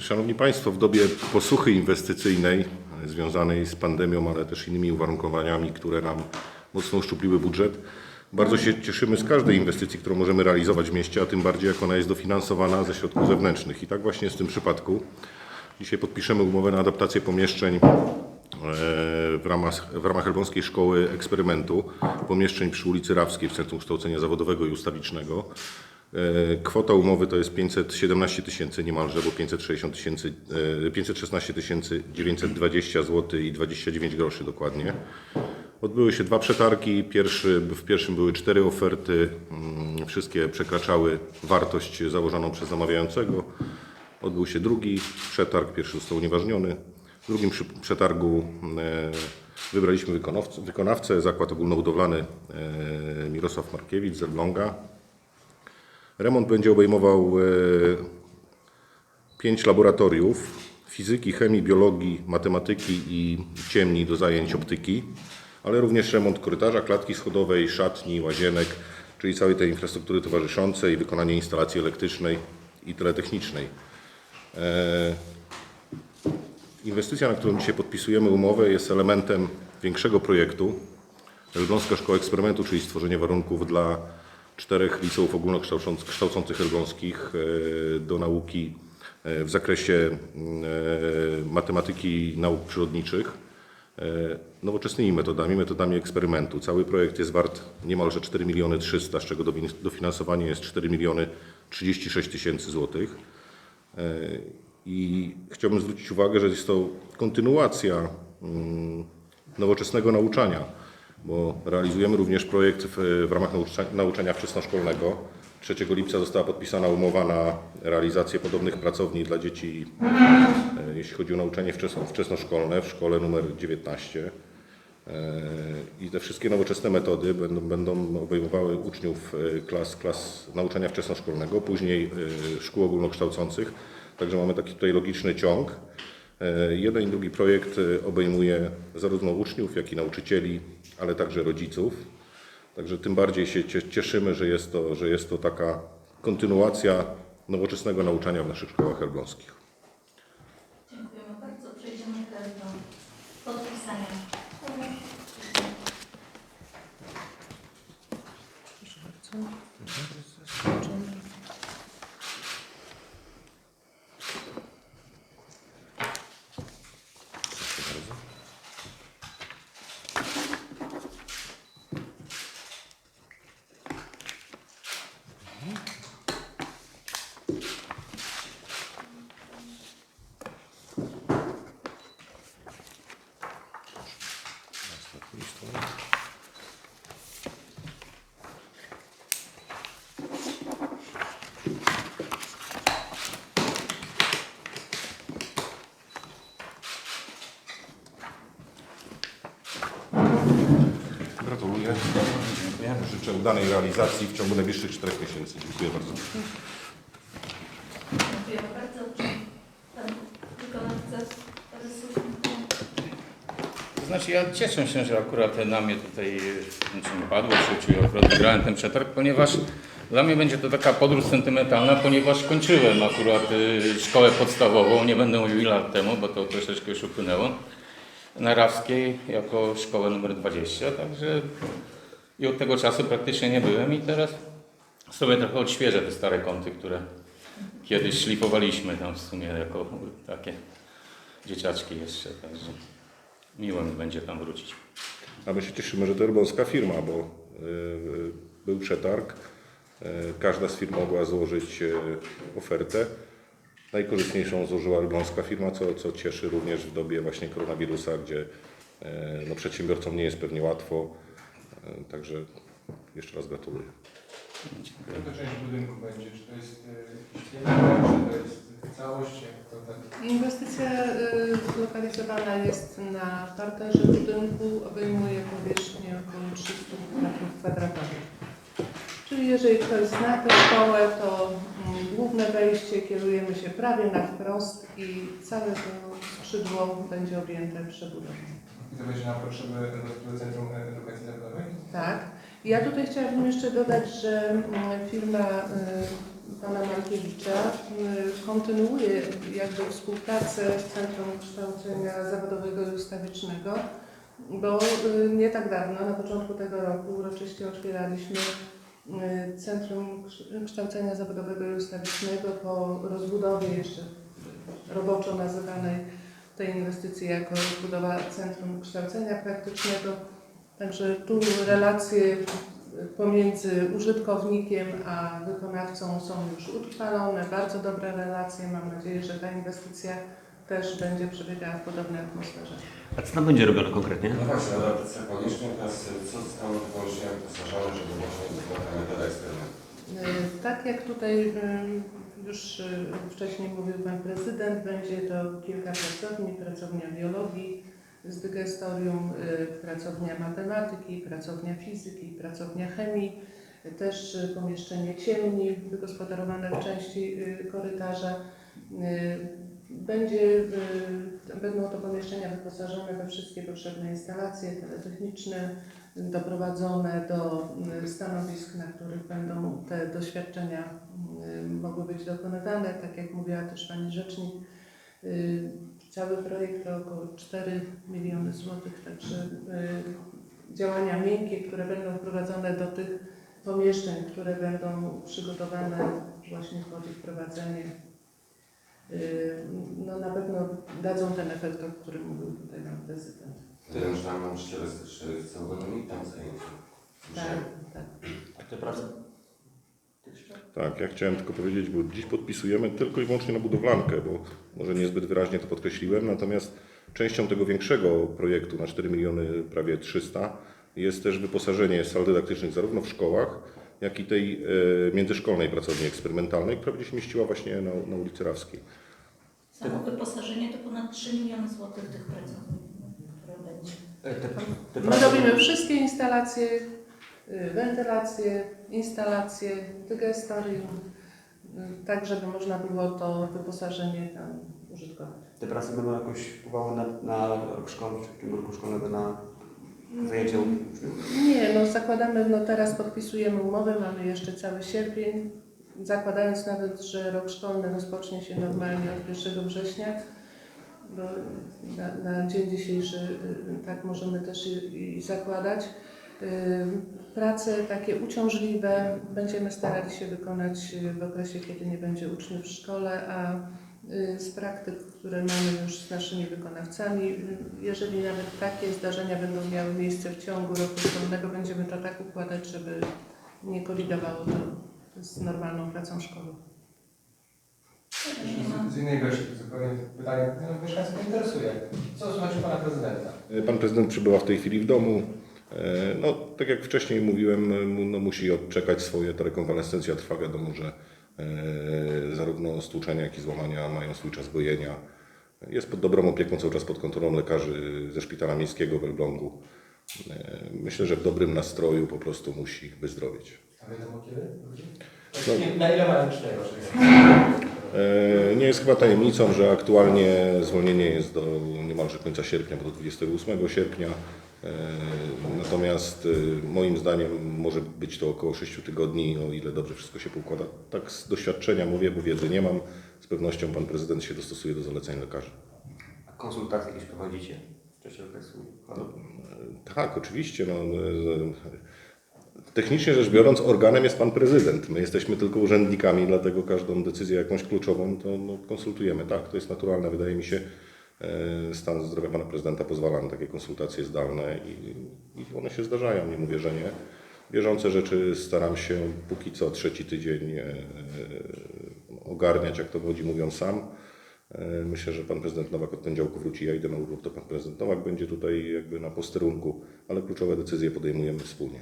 Szanowni Państwo, w dobie posuchy inwestycyjnej e, związanej z pandemią, ale też innymi uwarunkowaniami, które nam mocno uszczupliły budżet, bardzo się cieszymy z każdej inwestycji, którą możemy realizować w mieście, a tym bardziej jak ona jest dofinansowana ze środków zewnętrznych. I tak właśnie jest w tym przypadku. Dzisiaj podpiszemy umowę na adaptację pomieszczeń e, w ramach, w ramach Elbląskiej Szkoły Eksperymentu, pomieszczeń przy ulicy Rawskiej w Centrum Kształcenia Zawodowego i Ustawicznego. E, Kwota umowy to jest 517 tysięcy niemalże, bo 560 tysięcy, e, 516 tysięcy 920 zł i 29 groszy dokładnie. Odbyły się dwa przetargi. Pierwszy, w pierwszym były cztery oferty. mm, Wszystkie przekraczały wartość założoną przez zamawiającego. Odbył się drugi przetarg, pierwszy został unieważniony. W drugim przetargu e, wybraliśmy wykonawcę, Zakład Ogólnobudowlany e, Mirosław Markiewicz z Elbląga. Remont będzie obejmował e, pięć laboratoriów fizyki, chemii, biologii, matematyki i ciemni do zajęć optyki, ale również remont korytarza, klatki schodowej, szatni, łazienek, czyli całej tej infrastruktury towarzyszącej, wykonanie instalacji elektrycznej i teletechnicznej. E, Inwestycja, na którą dzisiaj podpisujemy umowę, jest elementem większego projektu. Elbląska Szkoła Eksperymentu, czyli stworzenie warunków dla czterech liceów ogólnokształcących elbląskich e, do nauki e, w zakresie e, matematyki i nauk przyrodniczych nowoczesnymi metodami, metodami eksperymentu. Cały projekt jest wart niemalże 4 miliony 300, z czego dofi- dofinansowanie jest 4 miliony 36 tysięcy złotych. I chciałbym zwrócić uwagę, że jest to kontynuacja mm, nowoczesnego nauczania, bo realizujemy również projekt w, w ramach naucza, nauczania wczesnoszkolnego. 3 lipca została podpisana umowa na realizację podobnych pracowni dla dzieci, e, jeśli chodzi o nauczanie wczesno, wczesnoszkolne w szkole numer 19. E, I te wszystkie nowoczesne metody będą, będą obejmowały uczniów e, klas, klas nauczania wczesnoszkolnego, później szkół ogólnokształcących. Także mamy taki tutaj logiczny ciąg. E, Jeden i drugi projekt e, obejmuje zarówno uczniów, jak i nauczycieli, ale także rodziców. Także tym bardziej się cie- cieszymy, że jest to, że jest to taka kontynuacja nowoczesnego nauczania w naszych szkołach elbląskich. Dziękujemy bardzo. Przejdziemy teraz do podpisania. Gratuluję. Udanej realizacji w ciągu najbliższych czterech miesięcy. Dziękuję bardzo. Dziękujemy bardzo. Pan wykonawca? To znaczy ja cieszę się, że akurat na mnie tutaj nic nie padło, czy, czy akurat wygrałem ten przetarg, ponieważ dla mnie będzie to taka podróż sentymentalna, ponieważ kończyłem akurat e, szkołę podstawową, nie będę mówił ile lat temu, bo to troszeczkę już upłynęło, na Rawskiej jako szkołę numer 20, także i od tego czasu praktycznie nie byłem i teraz sobie trochę odświeżę te stare kąty, które kiedyś szlifowaliśmy tam w sumie jako takie dzieciaczki jeszcze, także miło mi będzie tam wrócić. A my się cieszymy, że to elbląska firma, bo y, był przetarg. y, Każda z firm mogła złożyć y, ofertę. Najkorzystniejszą złożyła elbląska firma, co, co cieszy również w dobie właśnie koronawirusa, gdzie y, no, przedsiębiorcom nie jest pewnie łatwo. Y, Także jeszcze raz gratuluję. Jaka część budynku będzie? Czy to jest e, jakiś jeden, czy to jest całość? Jak to tak? Inwestycja y, zlokalizowana jest na parterze budynku, obejmuje powierzchnię około 300 m2. Czyli jeżeli ktoś zna tę szkołę, to mm, główne wejście kierujemy się prawie na wprost i całe to skrzydło będzie objęte przebudową. I to będzie na potrzeby do Centrum Edukacji Zawodowej? Tak. Ja tutaj chciałabym jeszcze dodać, że mm, firma pana Markiewicza y, kontynuuje jakby współpracę z Centrum Kształcenia Zawodowego i Ustawicznego, bo y, nie tak dawno, na początku tego roku uroczyście otwieraliśmy y, Centrum Kształcenia Zawodowego i Ustawicznego po rozbudowie jeszcze roboczo nazywanej tej inwestycji jako rozbudowa Centrum Kształcenia Praktycznego. Także tu relacje pomiędzy użytkownikiem a wykonawcą są już utrwalone, bardzo dobre relacje. Mam nadzieję, że ta inwestycja też będzie przebiegała w podobnej atmosferze. A co tam będzie robione konkretnie? No właśnie, adaptacja konieczna. Teraz y, co zostało wyłącznie wyposażone, żeby można było eksperymentu? Y, Tak jak tutaj już y, wcześniej mówił Pan Prezydent, będzie to kilka pracowni, pracownia biologii z dygestorium, y, pracownia matematyki, pracownia fizyki, pracownia chemii, też y, pomieszczenie ciemni wygospodarowane w części korytarza. Będzie, będą to pomieszczenia wyposażone we wszystkie potrzebne instalacje teletechniczne, doprowadzone do y, stanowisk, na których będą te doświadczenia y, mogły być dokonywane. Tak jak mówiła też Pani Rzecznik, y, cały projekt to około 4 miliony złotych, także y, działania miękkie, które będą wprowadzone do tych pomieszczeń, które będą przygotowane właśnie pod ich prowadzenie, y, no na pewno dadzą ten efekt, o którym mówił tutaj Pan Prezydent. Tyle, że tam nauczyciele z z całego i tam zajęci. Tak, tak. A prace? Tak, ja chciałem tylko powiedzieć, bo dziś podpisujemy tylko i wyłącznie na budowlankę, bo może niezbyt wyraźnie to podkreśliłem, natomiast częścią tego większego projektu na 4 miliony prawie 300 jest też wyposażenie sal dydaktycznych zarówno w szkołach, jak i tej e, międzyszkolnej pracowni eksperymentalnej, która będzie się mieściła właśnie na, na ulicy Rawskiej. Samo wyposażenie to ponad 3 miliony złotych tych pracowni, które będzie. E, Te, te My robimy wszystkie instalacje, y, wentylacje, instalacje, dygestorium, y, tak żeby można było to wyposażenie tam użytkować. te prace będą jakoś wpływały na, na rok szkolny, w tym roku szkolnego na zajęcia uczniów? Nie, no zakładamy, no teraz podpisujemy umowę, mamy jeszcze cały sierpień, zakładając nawet, że rok szkolny rozpocznie się normalnie od 1 września, bo na, na dzień dzisiejszy y, tak możemy też i, i zakładać. Y, Prace takie uciążliwe będziemy starali się wykonać y, w okresie, kiedy nie będzie uczniów w szkole, a z praktyk, które mamy już z naszymi wykonawcami, jeżeli nawet takie zdarzenia będą miały miejsce w ciągu roku szkolnego, będziemy to tak układać, żeby nie kolidowało to z normalną pracą szkoły. Z innej gości zupełnie pytanie, no, mieszkańców interesuje. Co u Pana Prezydenta? Pan prezydent przybyła w tej chwili w domu. E, No, tak jak wcześniej mówiłem, mu- no, musi odczekać swoje. Ta rekonwalescencja trwa. Wiadomo, że e, zarówno stłuczenia, jak i złamania mają swój czas gojenia. Jest pod dobrą opieką, cały czas pod kontrolą lekarzy ze szpitala miejskiego w Elblągu. E, Myślę, że w dobrym nastroju po prostu musi wyzdrowieć. A wiadomo kiedy? No. Na ile mają cztery E, Nie jest chyba tajemnicą, że aktualnie zwolnienie jest do niemalże końca sierpnia, bo do 28 sierpnia. E, Natomiast e, moim zdaniem może być to około 6 tygodni, o ile dobrze wszystko się poukłada. Tak z doświadczenia mówię, bo wiedzy nie mam. Z pewnością pan prezydent się dostosuje do zaleceń lekarzy. A konsultacje jakieś prowadzicie w czasie okresu choroby? Tak, oczywiście. No, e, technicznie rzecz biorąc, organem jest pan prezydent. My jesteśmy tylko urzędnikami, dlatego każdą decyzję jakąś kluczową to no, konsultujemy. Tak, to jest naturalne. Wydaje mi się, e, stan zdrowia pana prezydenta pozwala na takie konsultacje zdalne i, i one się zdarzają, nie mówię, że nie. Bieżące rzeczy staram się póki co trzeci tydzień e, e, ogarniać, jak to młodzi mówią, sam. Myślę, że pan prezydent Nowak od poniedziałku wróci, ja idę na urlop, to pan prezydent Nowak będzie tutaj jakby na posterunku, ale kluczowe decyzje podejmujemy wspólnie.